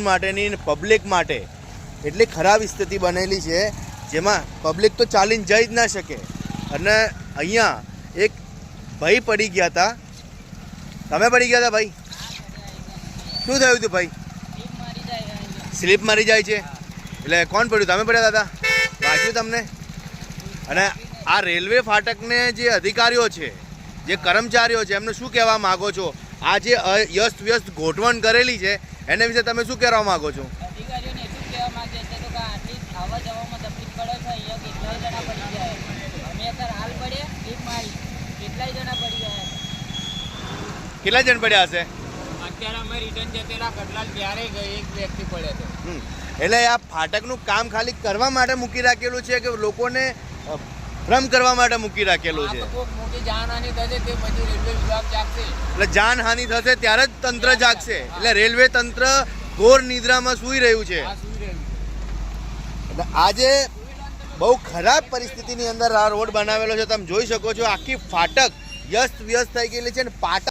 માટેની પબ્લિક માટે એટલી ખરાબ સ્થિતિ બનેલી છે, જેમાં પબ્લિક તો ચાલીને જઈ જ ના શકે. અને અહીંયા એક ભાઈ પડી ગયા હતા. તમે પડી ગયા હતા ભાઈ? શું થયું હતું ભાઈ? સ્લીપ મારી જાય છે. એટલે કોણ પડ્યું? તમે પડ્યા હતા? વાંચ્યું તમને? અને આ રેલવે ફાટકને જે અધિકારીઓ છે, જે કર્મચારીઓ છે, એમને શું કહેવા માગો છો? આ જે યસ્ત વ્યસ્ત ગોઠવણ કરેલી છે એના વિશે તમે શું કહેવા માગો છો? કેટલા જણ પડ્યા હશે? અત્યારે અમે રિટર્ન જતેલા કટલાલ ત્યારે ગઈ એક વ્યક્તિ પડ્યો હતો. એટલે આ ફાટકનું કામ ખાલી કરવા માટે મૂકી રાખેલું છે કે લોકોને અ, ભ્રમ કરવા માટે મૂકી રાખેલું છે. એટલે જાનહાનિ થશે ત્યારે જ તંત્ર જાગશે. એટલે રેલવે તંત્ર ઘોર નિદ્રામાં સૂઈ રહ્યું છે. એટલે આજે બહુ ખરાબ પરિસ્થિતિની અંદર આ રોડ બનાવેલો છે. તમે જોઈ શકો છો આખી ફાટક વ્યસ્ત વ્યસ્ત થઈ ગયેલી છે ને પાટા